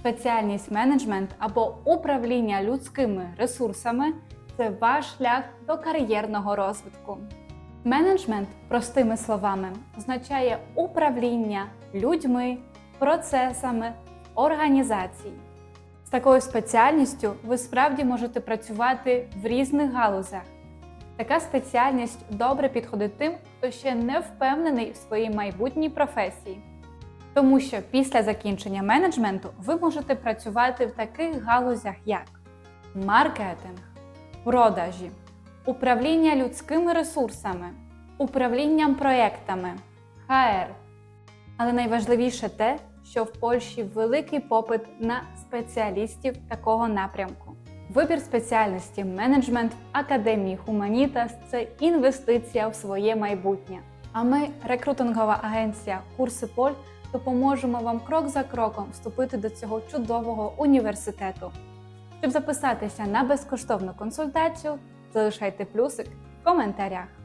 Спеціальність менеджмент або управління людськими ресурсами це ваш шлях до кар'єрного розвитку. Менеджмент, простими словами, означає управління людьми, процесами, організацій. З такою спеціальністю ви справді можете працювати в різних галузях. Така спеціальність добре підходить тим, хто ще не впевнений в своїй майбутній професії. Тому що після закінчення менеджменту ви можете працювати в таких галузях, як маркетинг, продажі, управління людськими ресурсами, управлінням проєктами, HR. Але найважливіше те, що в Польщі великий попит на спеціалістів такого напрямку. Вибір спеціальності менеджмент Академії Humanitas – це інвестиція в своє майбутнє. А ми, рекрутингова агенція Курси Поль, допоможемо вам крок за кроком вступити до цього чудового університету. Щоб записатися на безкоштовну консультацію, залишайте плюсик в коментарях.